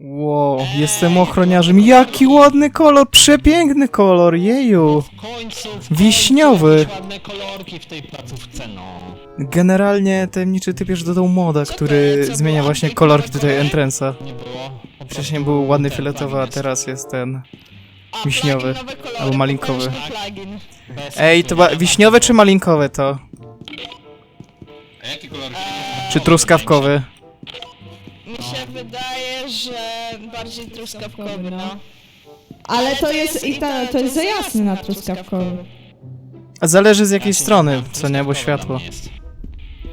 Wow, jestem ochroniarzem. Jaki ładny kolor, przepiękny kolor, jeju. W końcu, w Wiśniowy. Jakieś ładne kolorki w tej placówce, no. Generalnie tajemniczy typierz dodał moda, który co zmienia było? właśnie kolorki tutaj entrance'a. Nie było. Po Wcześniej był ładny ten fioletowy, a teraz jest ten... A, Wiśniowy. plugin, nowe kolory, Albo malinkowy. potężny plugin. Bez Ej, to ba- wiśniowe czy malinkowe to? A jakie kolorki? Czy truskawkowy? Mi się wydaje, że bardziej truskawkowy, no. Ale to jest i ta, to jest za jasny na truskawkowy. A zależy z jakiej strony, co nie, bo światło.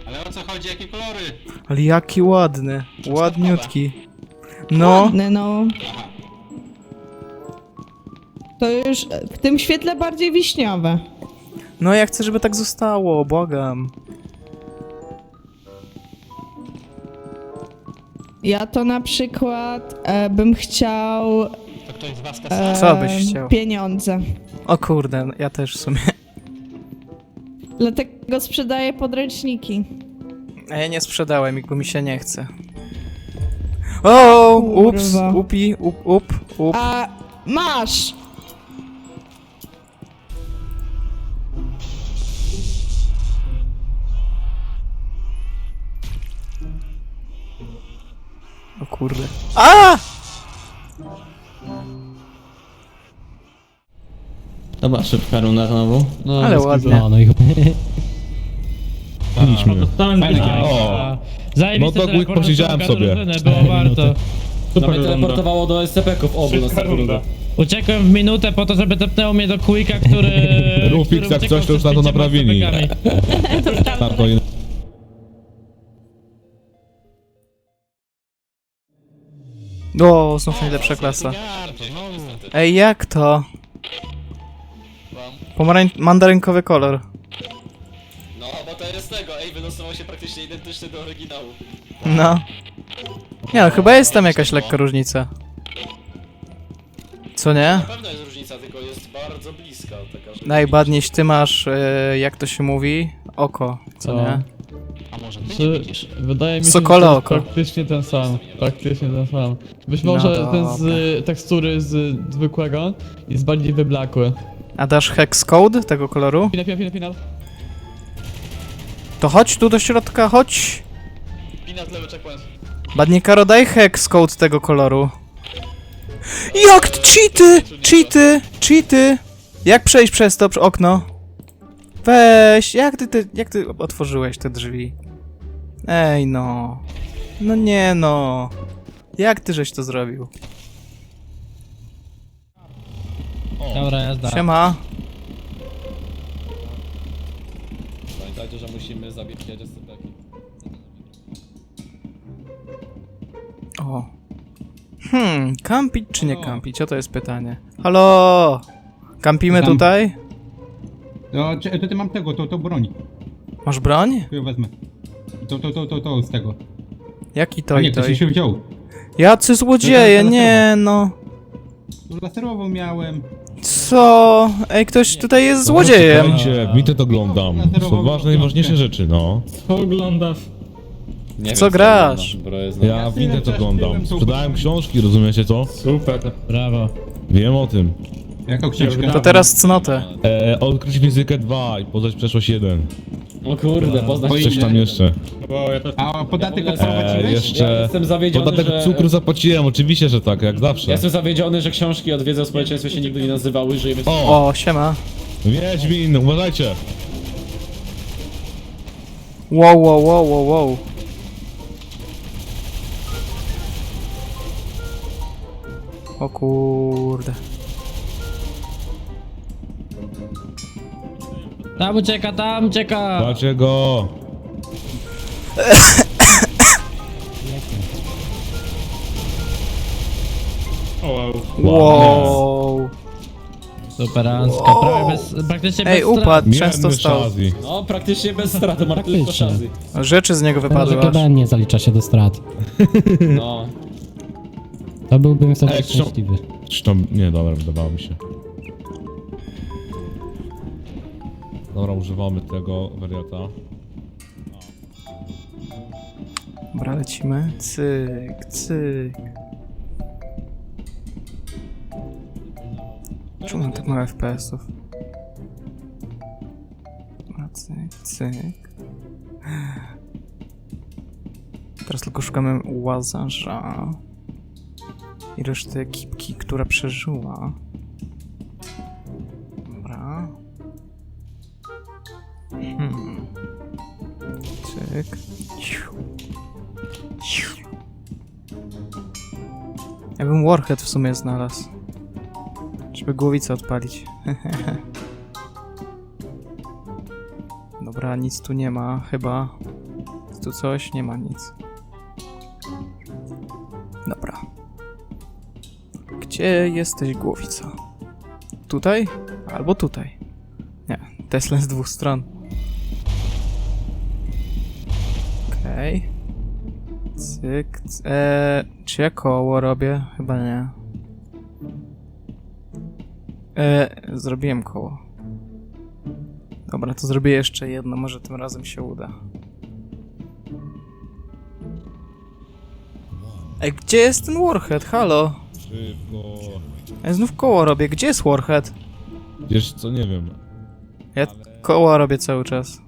Ale o co chodzi, jakie kolory? Ale jaki ładny, ładniutki. No, Ładny, no. To już w tym świetle bardziej wiśniowe. no ja chcę, żeby tak zostało, błagam. Ja to na przykład e, bym chciał To ktoś z was e? Co byś chciał? pieniądze. O kurde, ja też w sumie. Dlatego sprzedaję podręczniki. A ja nie sprzedałem ich, bo mi się nie chce. O, ups, Kurwa. upi, up, up, up. A masz! Kurde. A! Dobra, szybka runda znowu. No, Ale ładnie. kurwa. No, no i No to tam Fajne zbierałem. gierki. O. Zajebiste No to teleportacja posiedziałem sobie. Było warto. No Super mnie runda. teleportowało do SCP-ków obu na sekundę. Uciekłem w minutę po to, żeby tepnęło mnie do Quicka, który... Rufix, który jak uciekał coś, to już na to pięcioma naprawili. SCP-kami. O, znów najlepsza klasa. Ej, jak to? Pomarań... mandarynkowy kolor. No, bo to jest tego, ej, wylosował się praktycznie identyczny do oryginału. No. Nie no, chyba jest tam jakaś lekka różnica. Co nie? Na pewno jest różnica, tylko jest bardzo bliska taka, że... Najbadnieś ty masz, e, jak to się mówi, oko, Co? nie? A może ty nie widzisz? wydaje mi się, Sokole że to oko. jest praktycznie ten sam. Praktycznie ten sam. Być No może ten z tekstury z zwykłego jest bardziej wyblakły. A dasz hex code tego koloru? Final, final, final, final. To chodź tu do środka, chodź! Pinat lewy checkpoint. Badnikaro, daj hex code tego koloru. Jak cheaty! Cheaty! Cheaty! Jak przejść przez to przy- okno? Weź, jak ty, ty, jak ty otworzyłeś te drzwi? Ej no. No nie no. Jak ty żeś to zrobił? Dobra, jazda. Siema. Pamiętajcie, że musimy zabić SCP-ki. O. Hmm, kampić czy nie kampić? O to jest pytanie. Halo! Kampimy Tam. tutaj? No, czy, to ty mam tego, to, to broń. Masz broń? To ją wezmę. To, to, to, to, to z tego. Jaki to A i nie, to? ktoś się wziął. Jacy złodzieje, nie no. To laserową miałem. Co? Ej, ktoś tutaj jest złodziejem. Słuchajcie, mi to oglądam. Są ważne i ważniejsze rzeczy, no. Co oglądasz? Nie co grasz? Bro, jest Ja w oglądam. Sprzedałem książki, rozumiecie co? Super. Brawo. Wiem o tym. Jaką książkę? To teraz cnotę. E, odkryć fizykę 2 i poznać przeszłość 1. O kurde, poznać Coś tam jeszcze. A podatek Ja od w ogóle- E, prowadziłeś? jeszcze... Ja jestem zawiedziony, Podatek że... cukru zapłaciłem, oczywiście, że tak, jak Ja zawsze. jestem zawiedziony, że książki od wiedzy o społeczeństwie się nigdy nie nazywały, żyjemy w... O! O, siema. Wiedźmin, uważajcie! Wow, wow, wow, wow, wow. O kurde. Tam ucieka, tam ucieka. Macie go! Wow. Superancka, prawie bez, praktycznie bez Ej, strat. upadł, Miałem często stał. No, praktycznie bez straty, ma tylko Faktycznie. szansy. Rzeczy z niego wypadły aż. GBN nie zalicza się do strat. No. To byłbym sobie Ej, szczęśliwy. Tam... Nie, dobra, wydawało mi się. Dobra, używamy tego wariata. Dobra, lecimy. Cyk, cyk. Czemu mam tak mało FPS-ów? Dobra, cyk, cyk. Teraz tylko szukamy łazarza i reszty ekipki, która przeżyła. Cyk. Ja bym Warhead w sumie znalazł. Żeby głowicę odpalić. Dobra, nic tu nie ma, chyba. Tu coś? Nie ma nic. Dobra. Gdzie jesteś, głowica? Tutaj? Albo tutaj. Nie, Tesla z dwóch stron. Okej. Cyk. c- Eee, czy ja koło robię? Chyba nie. Eee, zrobiłem koło. Dobra, to zrobię jeszcze jedno, może tym razem się uda. Ej, gdzie jest ten Warhead? Halo? Ja znów koło robię. Gdzie jest Warhead? Wiesz co, nie wiem. Ja koła robię cały czas.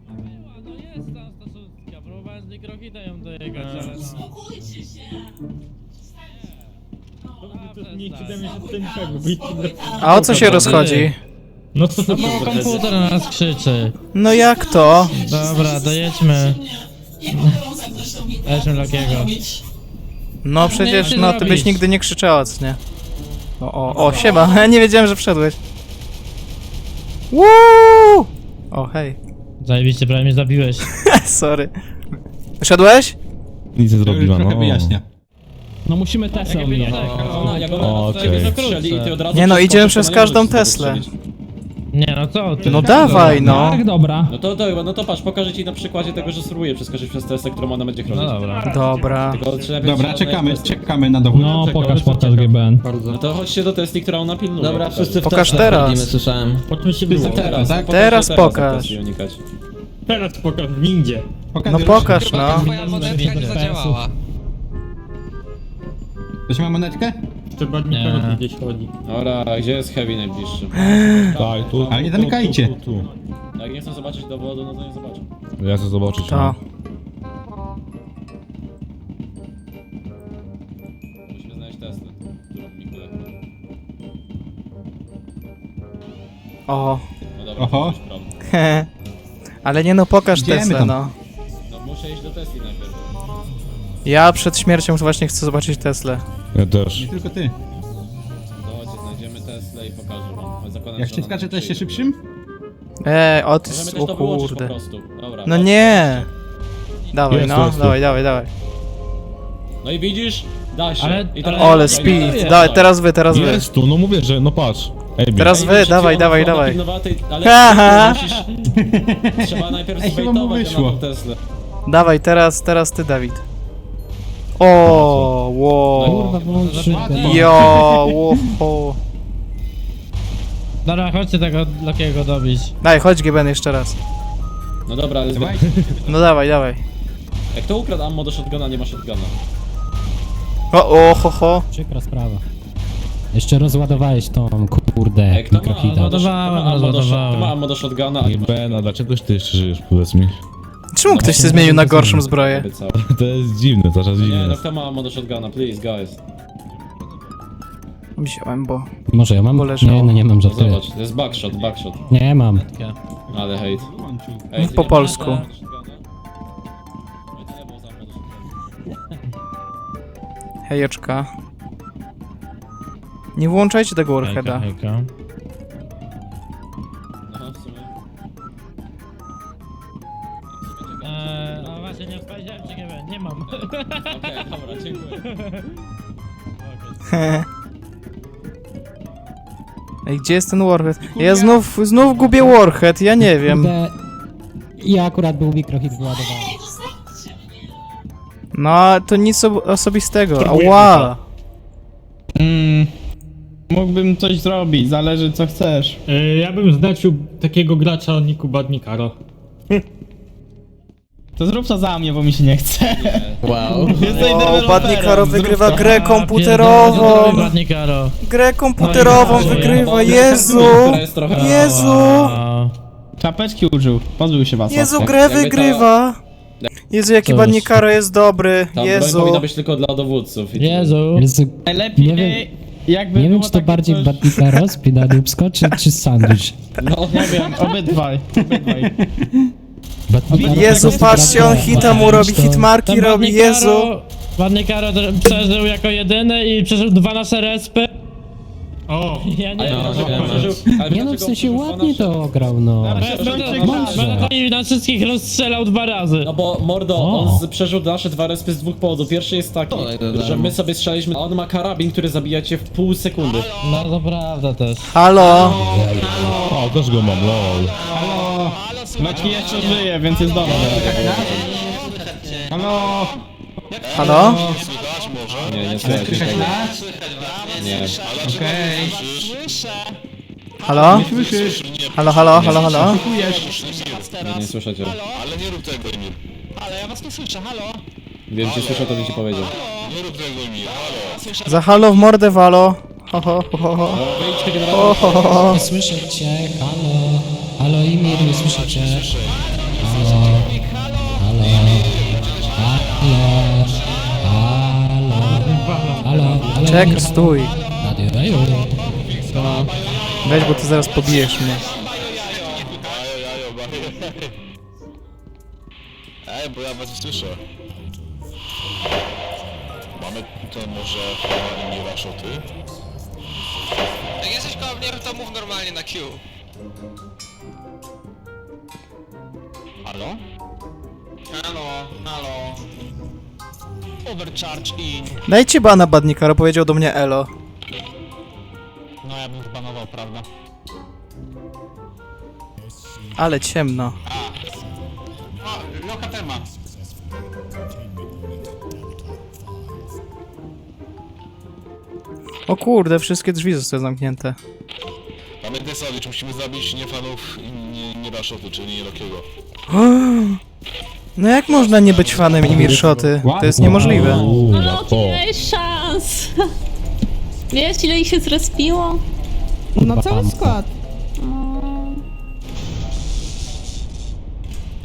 A o co się rozchodzi? No co to No bo komputer na nas krzyczy. No jak to? Dobra, dojedźmy. Weźmy Lokiego. No przecież, no ty byś nigdy nie krzyczała, co nie? O, o, o, siema, nie wiedziałem, że wszedłeś. Woo! O, hej. Zajebiście, prawie mnie zabiłeś. Sorry. Wyszedłeś? Nic nie zrobiła, trochę no. wyjaśnia. No musimy Tesla ominąć. No, jak ona O, tutaj okej. strzeli i ty od razu Nie no, idziemy przez każdą Teslę. Nie no co ty? No dawaj, no. Tak, dobra. No to, to, no to patrz, pokażę ci na przykładzie tego, że spróbuję przeskoczyć przez Teslę, którą ona będzie No chronić. dobra. Dobra. Tylko trzeba Dobra, wiedzieć, czekamy, że ona jest- czekamy na dowód. No pokaż, pokaż GBN. No to chodźcie do Tesli, która ona pilnuje. Dobra, wszyscy w Pokaż Tesla teraz. wchodzimy, słyszałem. No teraz, tak? no Teraz pokaż pokaż. Tesli unikać. Teraz pokaż w windzie. No pokaż, no. Twoja monetka nie zadziałała. Ktoś ma monetkę? Trzeba Nie. gdzieś chodzi. Dobra, gdzie jest Heavy najbliższy? Tak, tu, Ale nie tu, zamykajcie. Tu, tu, tu. Jak nie chcę zobaczyć dowodu, no to nie zobaczę. Ja chcę zobaczyć. To. no. Musimy znaleźć Teslę, którą Mikułek. O. No dobra, Oho. to prawda. He. Ale nie no, pokaż Idziemy Teslę, tam. no. No muszę iść do Tesli najpierw. Ja przed śmiercią właśnie chcę zobaczyć Teslę. Ja też. Nie tylko ty. To chodźcie, znajdziemy Teslę i pokażę wam. Zakładam, Jak że się ona skacze nam też się przyjdzie. szybszym? Eee, o ty, Możemy o to wyłączyć po kurde. prostu. Dobra. No nie. Dawaj, Jest, no, jest, dawaj, dawaj, dawaj. No i widzisz? Da się. Ale- I teraz Ole, dawaj, speed. dawaj, Dawaj, teraz wy, teraz wy. Jest tu, no mówię, że no patrz. Ej, Teraz wy, przecież dawaj, ona- dawaj, ona dawaj. pilnowała tej- Ale Haha. musisz... Trzeba najpierw Ej, chyba mu zbejtować wyszło. na tą Teslę. Dawaj, teraz, teraz ty, Dawid. O, wow. Kurwa, włącz szybko. Jo, wow. Dobra, chodźcie tego Lokiego dobić. Daj, chodź Geben jeszcze raz. No dobra, ale Dawaj. No dawaj, dawaj. jak to ukradł ammo do shotguna, nie ma shotguna. O, o, ho, ho. Przykra sprawa. Jeszcze rozładowałeś tą kurde Ej, kto ma, mikrofida. ammo do, kto ma Rozładowałem, ammo do, shot- rozładowałem. kto ma ammo do shotguna, a nie ma Ben, a dlaczego ty jeszcze żyjesz, powiedz mi? Czemu ktoś się zmienił na gorszą zbroję? To jest dziwne, to jest Nie, dziwne. no kto ma ammo do shotguna, please, guys. Wziąłem, bo... Może ja mam? Bo leżało. Nie, no nie mam, No żartuję. zobacz, to jest backshot, backshot. Nie mam. Ale hejt. Ty Po nie polsku. masz shotguna? Oj, to nie było za ammo do shotguna. Hejeczka. Nie włączajcie tego Warheada. Hejka, hejka. Gdzie jest ten Warhead? Ja znów, znów gubię Warhead, ja nie wiem. Kurde, Ja akurat był mikrohit wyładowany. No, to nic ob- osobistego. Ała! Mm, mógłbym coś zrobić, zależy co chcesz. Eee, ja bym znaczył takiego gracza o Niku Badnikaro. To zrób to za mnie, bo mi się nie chce. Wow. Jesteś O, deweloperem, Badnikaro zrób to. grę komputerową! Badnikaro. Grę komputerową No wygrywa, Jezu! Jezu! Która jest trochę... Jezu! Czapeczki użył, pozbył się was. Jezu, grę Jakby to- wygrywa! Jezu, jaki. Badnikaro jest dobry, Ta broń Jezu! powinna być tylko dla dowódców. i- Jezu. Jezu. Najlepiej, Nie wiem- jakby Nie wiem, było czy to takie bardziej coś- Badnikaro, Spina Dubsko, czy, czy Sandwich. No, Nie wiem, obydwaj, obydwaj. Jezu, patrzcie, on hita mu robi, hitmarki robi, Jezu! Badnikaro przeżył jako jedyny i przeżył 12 respy. O! Ja nie Ale wiem. ale Nie no, w sensie ładnie 12? to ograł, no. Będę i na wszystkich rozstrzelał dwa razy. No bo Mordo, O. on z, przeżył nasze dwa respy z dwóch powodów. Pierwszy jest taki, że my sobie strzelaliśmy, a on ma karabin, który zabija cię w pół sekundy. No to prawda też. Halo! O, też go mam, lol. Halo! Maki jeszcze żyje, więc jest dobrze. Halo! Halo? Nie, nie słychać Słychać nikogo. nas? Nie. Okej. Słyszę. Halo? Słyszysz? Halo, halo, halo, halo? Czujesz? Nie, nie słyszę cię. Ale nie rób tego, Emil. Ale ja was nie słyszę, halo. Wiem, cię słyszę, to bym ci powiedział. Za halo w mordę walo! Ho, ho, ho, ho, ho. Wyjdź tego Ho, ho, ho, ho. Nie słyszę cię, halo. Halo, Imir, nie słyszę cię. Halo. Halo. Halo. Halo. Czek, stój! Radio. Weź, bo ty zaraz pobijesz mnie. Ej, bo ja was nie słyszę. Mamy to może nie raszoty? Jak jesteś koło mnie, to mów normalnie na Q. Halo? Halo, halo. Overcharge in. Dajcie bana Badnikaro, powiedział do mnie elo. No ja bym zbanował, prawda? Ale ciemno. O, Loka tema. O kurde, wszystkie drzwi zostały zamknięte. Pamiętaj sobie, czy musimy zabić nie fanów i nie, nie raszoty, czyli nie Lokiego. No jak można nie być fanem Imirszoty? To jest niemożliwe. No, ty miałeś szans. Wiesz, ile ich się zrespiło? No cały skład. No.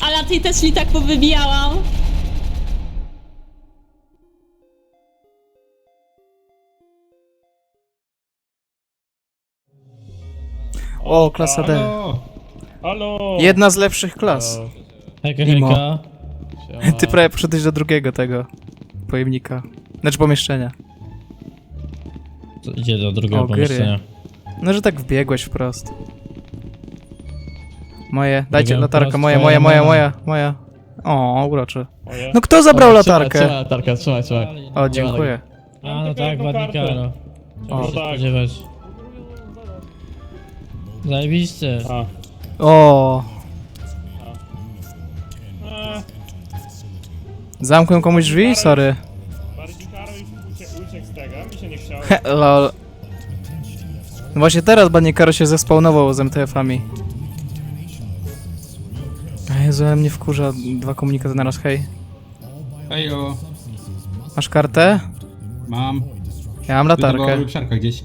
Ale na tej Tesli tak powybijałam. O, klasa D. Halo! Halo! Jedna z lepszych klas. Hejka, Imo. hejka. Siema. Ty prawie poszedłeś do drugiego tego pojemnika. Znaczy pomieszczenia. Co Idzie do drugiego O, gry. pomieszczenia. No, że tak wbiegłeś wprost. Moje, dajcie Biegłem latarkę, wprost, moja, twoja, moja, moja, moja. O, uroczy. No kto zabrał latarkę? latarkę, trzymaj, trzymaj. O, dziękuję. A, no tak, Badnikaro. O. Czego się spodziewać? Zajebiście. O. Zamknę komuś drzwi? Sorry. He, Lol. No Właśnie teraz Banikaro się zespawnował z MTF-ami. A Jezu, ale mnie wkurza dwa komunikaty naraz, hej. Ejo! Masz kartę? Mam. Ja mam tego latarkę. gdzieś.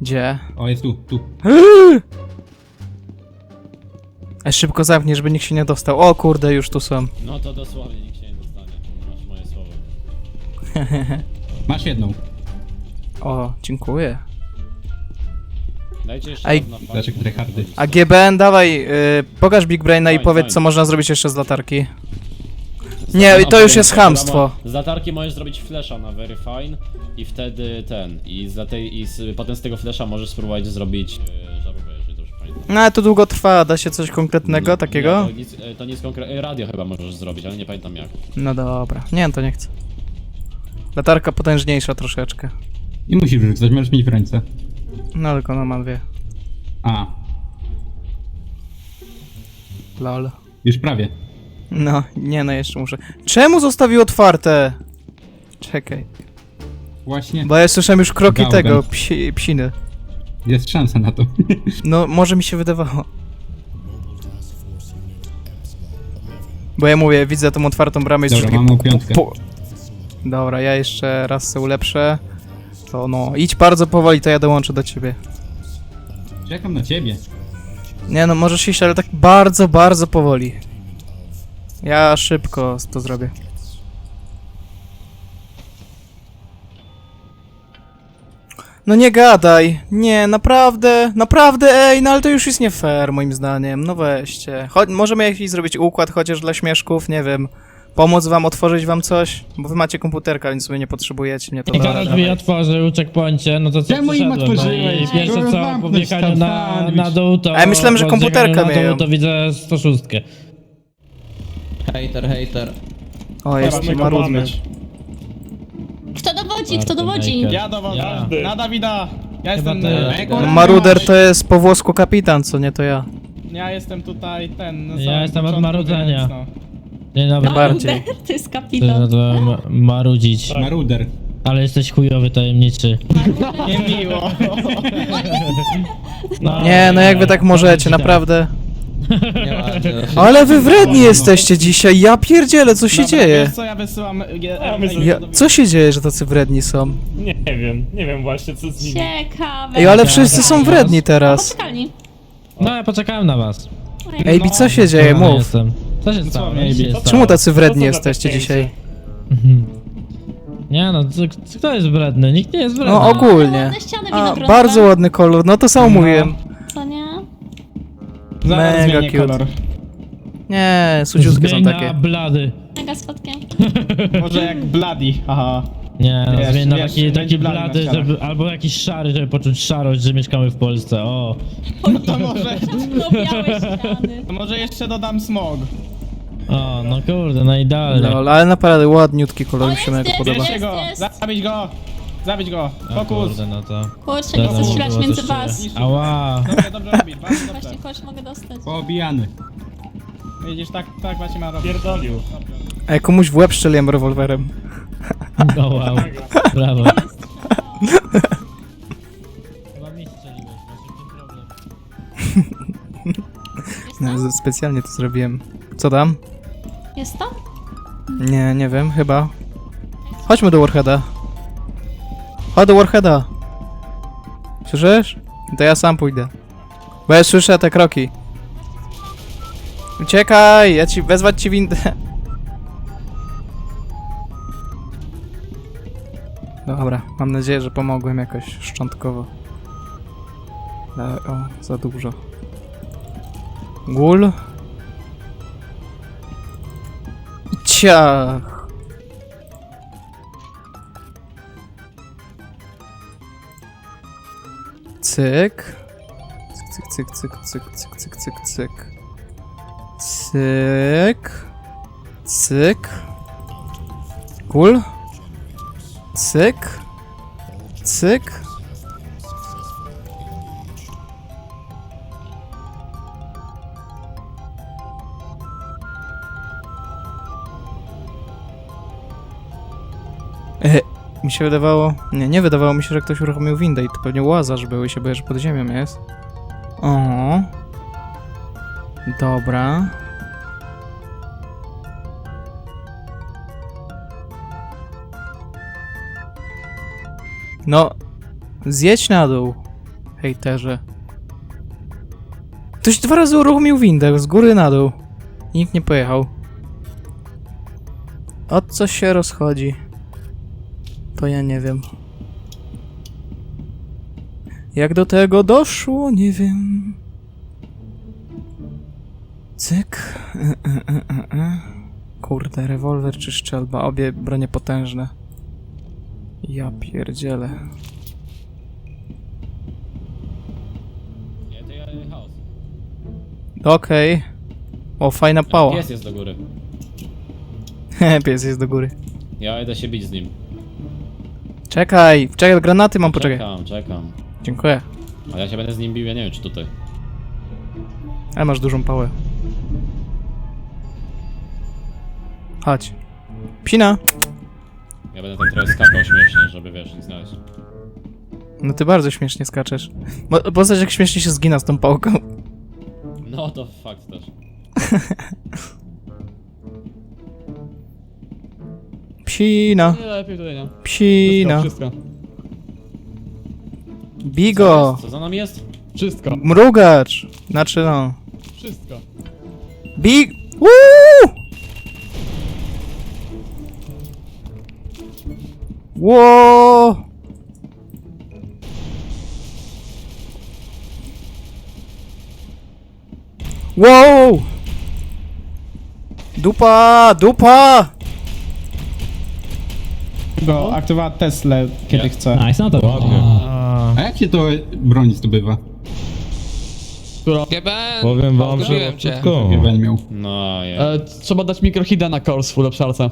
Gdzie? O, jest tu, tu. E, szybko zamknij, żeby nikt się nie dostał. O kurde, już tu są. No to dosłownie nikt się Masz jedną. O, dziękuję. Dajcie jeszcze Ej. raz na fakt, tryhardy? A GBN, dawaj, y, pokaż Big Braina i powiedz, fajnie. co można zrobić jeszcze z latarki. Nie, to już jest chamstwo. Z latarki możesz zrobić flesza na Very Fine i wtedy ten. I, z tej, i z, potem z tego flesza możesz spróbować zrobić e, żarówkę, jeżeli dobrze pamiętam. No ale to długo trwa, da się coś konkretnego takiego? Nie, to nic, e, to nic konkretnego. Radio chyba możesz zrobić, ale nie pamiętam jak. No dobra, nie, to nie chcę. Latarka potężniejsza troszeczkę. Nie musisz wyrzucać, możesz mieć w ręce. No tylko no mam dwie. A, Lol. już prawie. No, nie no, jeszcze muszę. Czemu zostawił otwarte? Czekaj. Właśnie. Bo ja słyszałem już kroki Gałgan. tego, psi, psiny. Jest szansa na to. No, może mi się wydawało. Bo ja mówię, widzę tą otwartą bramę i Dobra, piątkę. pu- Dobra, ja jeszcze raz se ulepszę. To no, idź bardzo powoli, to ja dołączę do ciebie. Czekam na ciebie. Nie no, możesz iść, ale tak bardzo, bardzo powoli. Ja szybko to zrobię. No nie gadaj. Nie, naprawdę, naprawdę, ej, no ale to już jest nie fair, moim zdaniem. No weźcie. Możemy jakiś zrobić układ, chociaż dla śmieszków, nie wiem. Pomóc wam, otworzyć wam coś? Bo wy macie komputerka, więc sobie nie potrzebujecie mnie to I. Karol drzwi otworzył, checkpoincie, no to co Czemu im przyszedłem, no otworzyłeś? I pierwsze Kurwa, co, po zamknąć wjechaniu tam na, sandwich. na dół to... A ja myślałem, że po komputerka na miałem. dół to widzę 106. Hater, hater. O, jest marudny. Kto dowodzi, kto dowodzi? Ja dowodzę. Ja. Na Dawida. Ja jestem... ty. e, No, Maruder to jest po włosku kapitan, co nie to ja. Ja jestem tutaj ten... na Ja samym jestem od początku, marudzenia. więc no. Dzień dobry. Bardziej. To jest Ty kapitan. no to ma- marudzić. Maruder. Ale jesteś chujowy, tajemniczy. Nie miło. No, Nie, no jak wy tak możecie, naprawdę. Nieładnie. Ale wy wredni jesteście dzisiaj, ja pierdzielę, co się dzieje? Wiesz co, ja wysyłam... GM Ja, co się dzieje, że tacy wredni są? Nie wiem, nie wiem właśnie co z nimi. Ciekawe. Ej, ale wszyscy są wredni teraz. Poczekalni. No ja poczekałem na was. Ej, Bi, co się dzieje, No, mów. Jestem. Co się stało? Nic się Co- stało. Czemu tacy wredni Co to za jesteście dzisiaj? Mhm. Nie no, co- kto jest wredny? Nikt nie jest wredny. No ogólnie. Ładne ściany A, bardzo ładny kolor, no to samo mówiłem. Co nie? Zaraz Mega zmienię cute. kolor. Nie, suciutkie są Zmień na takie. blady. Mega słodkie. Może jak Bloody, aha. Nie, no, Wiesz, zmień na wiesz, taki, taki będzie blady na blady, ścianach. żeby, albo jakiś szary, żeby poczuć szarość, że mieszkamy w Polsce. O. No to może... No białe ściany. To może jeszcze dodam smog. O, no kurde, no idealnie. Lol, ale naprawdę ładniutki kolor mi się jest, mega jest, podoba. jest. Bierzcie go! Zabić go! Zabić go! O Fokus! kurde, no to... Kurczę, nie chcę Teraz strzelać było między coś was. Ała. Dobrze, dobrze robisz, bardzo dobrze. Właśnie kogoś mogę dostać. Poobijany. Widzisz, tak, tak właśnie ma robić. Pierdolił. Ej, komuś w łeb strzeliłem rewolwerem. O wow. Brawo. Chyba mi strzeliłeś, właśnie w tym problem. Jest No, z- specjalnie to zrobiłem. Co tam? Jest tam? Nie, nie wiem, chyba. Chodźmy do Warheada. Chodź do Warheada. Słyszysz? To ja sam pójdę. Bo ja słyszę te kroki. Uciekaj, ja ci wezwać ci windę. Dobra, mam nadzieję, że pomogłem jakoś szczątkowo. Ale, o, za dużo. Gul. Ciach. Cyk. Cyk, cyk, cyk, cyk, cyk, cyk, cyk, cyk. Cyk. Cyk. Kul. Cyk. Cyk. E, mi się wydawało... Nie, nie wydawało mi się, że ktoś uruchomił windę i to pewnie łazarz był i się boję, że pod ziemią jest. O. Dobra. No, zjedź na dół, hejterze. Ktoś dwa razy uruchomił windę, z góry na dół. Nikt nie pojechał. O co się rozchodzi? To ja nie wiem. Jak do tego doszło, nie wiem. Cyk. E, e, e, e, e. Kurde, rewolwer czy szczelba? Obie bronie potężne. Ja pierdzielę. Okej. O, fajna pała. Pies jest do góry. Pies jest do góry. Ja idę się bić z nim. Czekaj, czekaj, granaty mam, poczekaj. Czekam, czekam. Dziękuję. Ale ja się będę z nim bił, ja nie wiem czy tutaj. Ale masz dużą pałę. Chodź. Psina! Ja będę tak trochę skakał śmiesznie, żeby wiesz, nic znaleźć. No ty bardzo śmiesznie skaczesz. Bo, postać jak śmiesznie się zgina z tą pałką. No to fakt też. Psina, Nie lepiej tutaj, nie? psina. Wszystko. Bigo, Co za nami jest? Wszystko. mrugacz. Znaczy no. Wszystko. Big... Woo! Ło! Wow! Dupa, dupa! Go aktywować Tesla, kiedy chce. Nice, no to Ładnie. A jak się to broń zdobywa? GBN! Powiem wam, że Zgubiłem cię. Nie miał. No, je. E, trzeba dać mikrohida na course full obszarce.